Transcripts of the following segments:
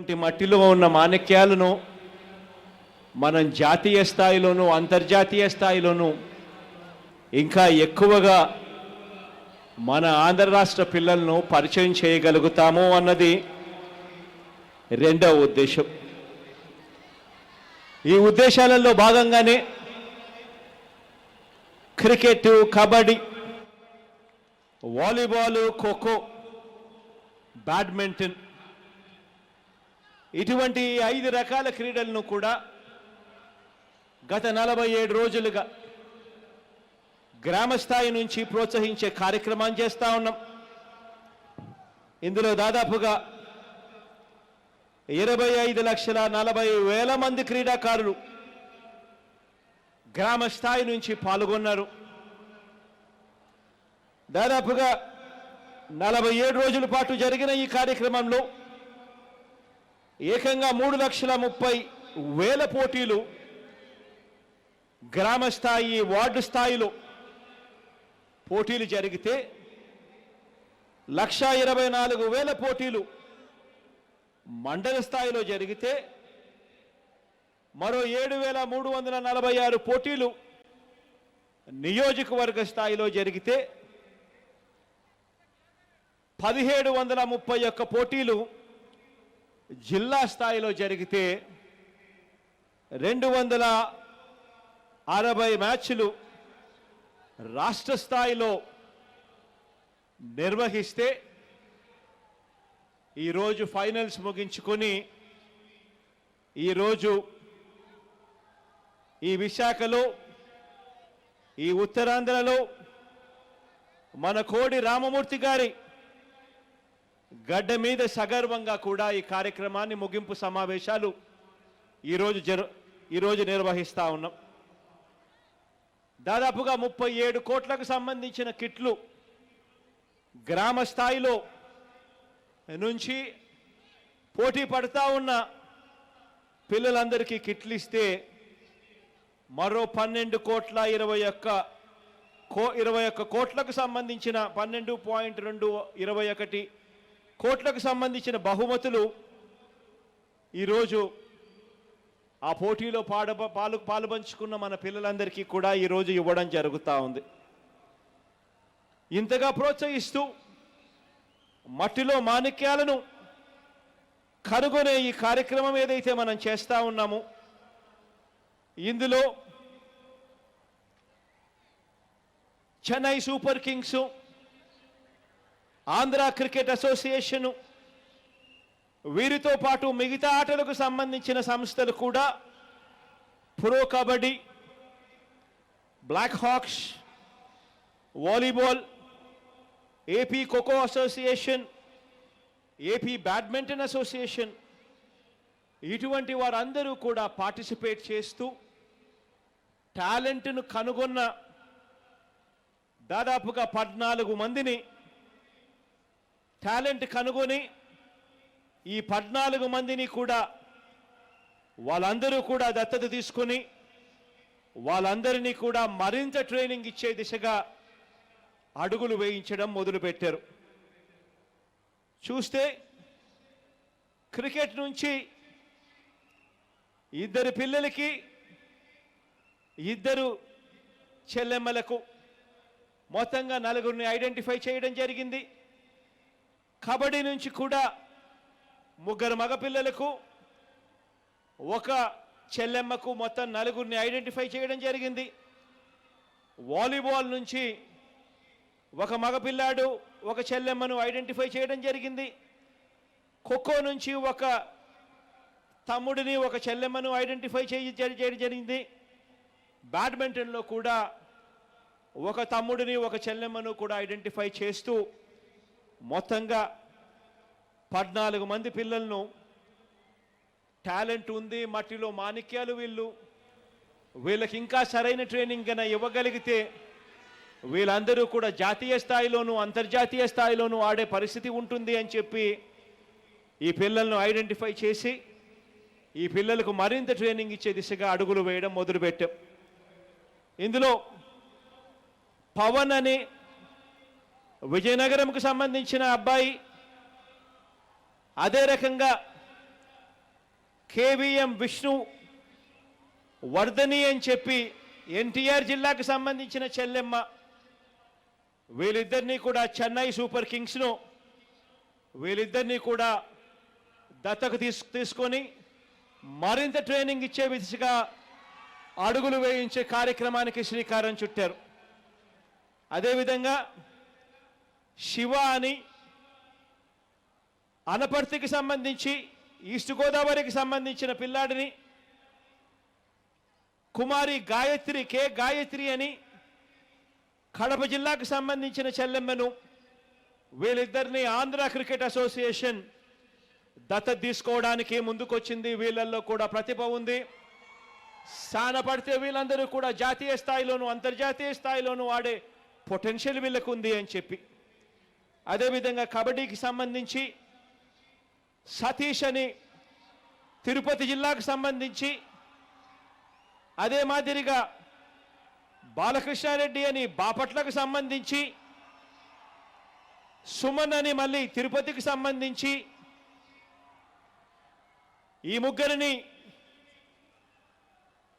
అటువంటి మట్టిలో ఉన్న మాణిక్యాలను మనం జాతీయ స్థాయిలోనూ అంతర్జాతీయ స్థాయిలోనూ ఇంకా ఎక్కువగా మన ఆంధ్ర రాష్ట్ర పిల్లలను పరిచయం చేయగలుగుతాము అన్నది రెండవ ఉద్దేశం. ఈ ఉద్దేశాలలో భాగంగానే cricket kabaddi volleyball kho kho badminton ఇటువంటి ఐదు రకాల క్రీడలను కూడా గత నలభై ఏడు రోజులుగా గ్రామ స్థాయి నుంచి ప్రోత్సహించే కార్యక్రమాన్ని చేస్తా ఉన్నాం. ఇందులో దాదాపుగా ఇరవై ఐదు లక్షల నలభై వేల మంది క్రీడాకారులు గ్రామ స్థాయి నుంచి పాల్గొన్నారు. దాదాపుగా నలభై ఏడు రోజుల పాటు జరిగిన ఈ కార్యక్రమంలో ఏకంగా మూడు లక్షల ముప్పై వేల పోటీలు గ్రామ స్థాయి వార్డు స్థాయిలో పోటీలు జరిగితే లక్ష ఇరవై నాలుగు వేల పోటీలు మండల స్థాయిలో జరిగితే మరో ఏడు వేల మూడు వందల నలభై ఆరు పోటీలు నియోజకవర్గ స్థాయిలో జరిగితే పదిహేడు వందల ముప్పై ఒక్క పోటీలు జిల్లా స్థాయిలో జరిగితే రెండు వందల అరవై మ్యాచ్లు రాష్ట్ర స్థాయిలో నిర్వహిస్తే ఈరోజు ఫైనల్స్ ముగించుకొని ఈరోజు ఈ విశాఖలో ఈ ఉత్తరాంధ్రలో మన కోడి రామమూర్తి గారి గడ్డ మీద సగర్వంగా కూడా ఈ కార్యక్రమాన్ని ముగింపు సమావేశాలు ఈరోజు జరు ఈరోజు నిర్వహిస్తా ఉన్నాం. దాదాపుగా ముప్పై ఏడు కోట్లకు సంబంధించిన కిట్లు గ్రామ స్థాయిలో నుంచి పోటీ పడతా ఉన్న పిల్లలందరికీ కిట్లు ఇస్తే మరో పన్నెండు కోట్ల ఇరవై ఒక్క కో ఇరవై ఒక్క కోట్లకు సంబంధించిన పన్నెండు పాయింట్ రెండు ఇరవై ఒకటి కోట్లకు సంబంధించిన బహుమతులు ఈరోజు ఆ పోటీలో పాడ పాలు పాలుపంచుకున్న మన పిల్లలందరికీ కూడా ఈరోజు ఇవ్వడం జరుగుతూ ఉంది. ఇంతగా ప్రోత్సహిస్తూ మట్టిలో మాణిక్యాలను కనుగొనే ఈ కార్యక్రమం ఏదైతే మనం చేస్తూ ఉన్నామో ఇందులో Chennai super kings Andhra cricket association. వీరితో పాటు మిగతా ఆటలకు సంబంధించిన సంస్థలు కూడా pro kabaddi black hawks volleyball AP kho kho association AP badminton association ఇటువంటి వారందరూ కూడా పార్టిసిపేట్ చేస్తూ టాలెంట్ను కనుగొన్న దాదాపుగా పద్నాలుగు మందిని టాలెంట్ కనుగొని ఈ పద్నాలుగు మందిని కూడా వాళ్ళందరూ కూడా దత్తత తీసుకొని వాళ్ళందరినీ కూడా మరింత ట్రైనింగ్ ఇచ్చే దిశగా అడుగులు వేయించడం మొదలుపెట్టారు. చూస్తే క్రికెట్ నుంచి ఇద్దరు పిల్లలకి ఇద్దరు చెల్లెమ్మలకు మొత్తంగా నలుగురిని ఐడెంటిఫై చేయడం జరిగింది. కబడ్డీ నుంచి కూడా ముగ్గురు మగపిల్లలకు ఒక చెల్లెమ్మకు మొత్తం నలుగురిని ఐడెంటిఫై చేయడం జరిగింది. వాలీబాల్ నుంచి ఒక మగపిల్లాడు ఒక చెల్లెమ్మను ఐడెంటిఫై చేయడం జరిగింది. ఖోఖో నుంచి ఒక తమ్ముడిని ఒక చెల్లెమ్మను ఐడెంటిఫై చేయ చేయడం జరిగింది. బ్యాడ్మింటన్లో కూడా ఒక తమ్ముడిని ఒక చెల్లెమ్మను కూడా ఐడెంటిఫై చేస్తూ మొత్తంగా పద్నాలుగు మంది పిల్లలను టాలెంట్ ఉంది మట్టిలో మాణిక్యాలు వీళ్ళు. వీళ్ళకి ఇంకా సరైన ట్రైనింగ్ కన్నా ఇవ్వగలిగితే వీళ్ళందరూ కూడా జాతీయ స్థాయిలోనూ అంతర్జాతీయ స్థాయిలోనూ ఆడే పరిస్థితి ఉంటుంది అని చెప్పి ఈ పిల్లలను ఐడెంటిఫై చేసి ఈ పిల్లలకు మరింత ట్రైనింగ్ ఇచ్చే దిశగా అడుగులు వేయడం మొదలుపెట్టాం. ఇందులో పవన్ అని విజయనగరంకు సంబంధించిన అబ్బాయి అదే రకంగా కేవీఎం విష్ణు వర్ధని అని చెప్పి ఎన్టీఆర్ జిల్లాకు సంబంధించిన చెల్లెమ్మ. వీళ్ళిద్దరినీ కూడా చెన్నై సూపర్ కింగ్స్ను వీళ్ళిద్దరినీ కూడా దత్తకు తీసు తీసుకొని మరింత ట్రైనింగ్ ఇచ్చే దిశగా అడుగులు వేయించే కార్యక్రమానికి శ్రీకారం చుట్టారు. అదేవిధంగా శివ అని అనపర్తికి సంబంధించి ఈస్ట్ గోదావరికి సంబంధించిన పిల్లాడిని కుమారి గాయత్రి కె గాయత్రి అని కడప జిల్లాకు సంబంధించిన చెల్లెమ్మను వీళ్ళిద్దరిని ఆంధ్ర క్రికెట్ అసోసియేషన్ దత్త తీసుకోవడానికి ముందుకొచ్చింది. వీళ్ళల్లో కూడా ప్రతిభ ఉంది. సానపడితే వీళ్ళందరూ కూడా జాతీయ స్థాయిలోను అంతర్జాతీయ స్థాయిలోను ఆడే పొటెన్షియల్ వీళ్ళకు ఉంది అని చెప్పి అదేవిధంగా కబడ్డీకి సంబంధించి సతీష్ అని తిరుపతి జిల్లాకు సంబంధించి అదే మాదిరిగా బాలకృష్ణారెడ్డి అని బాపట్లకు సంబంధించి సుమన్ అని మళ్ళీ తిరుపతికి సంబంధించి ఈ ముగ్గురిని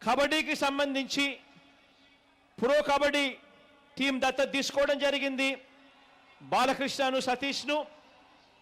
కబడ్డీకి సంబంధించి ప్రో కబడ్డీ టీం దత్తత తీసుకోవడం జరిగింది. బాలకృష్ణను సతీష్ను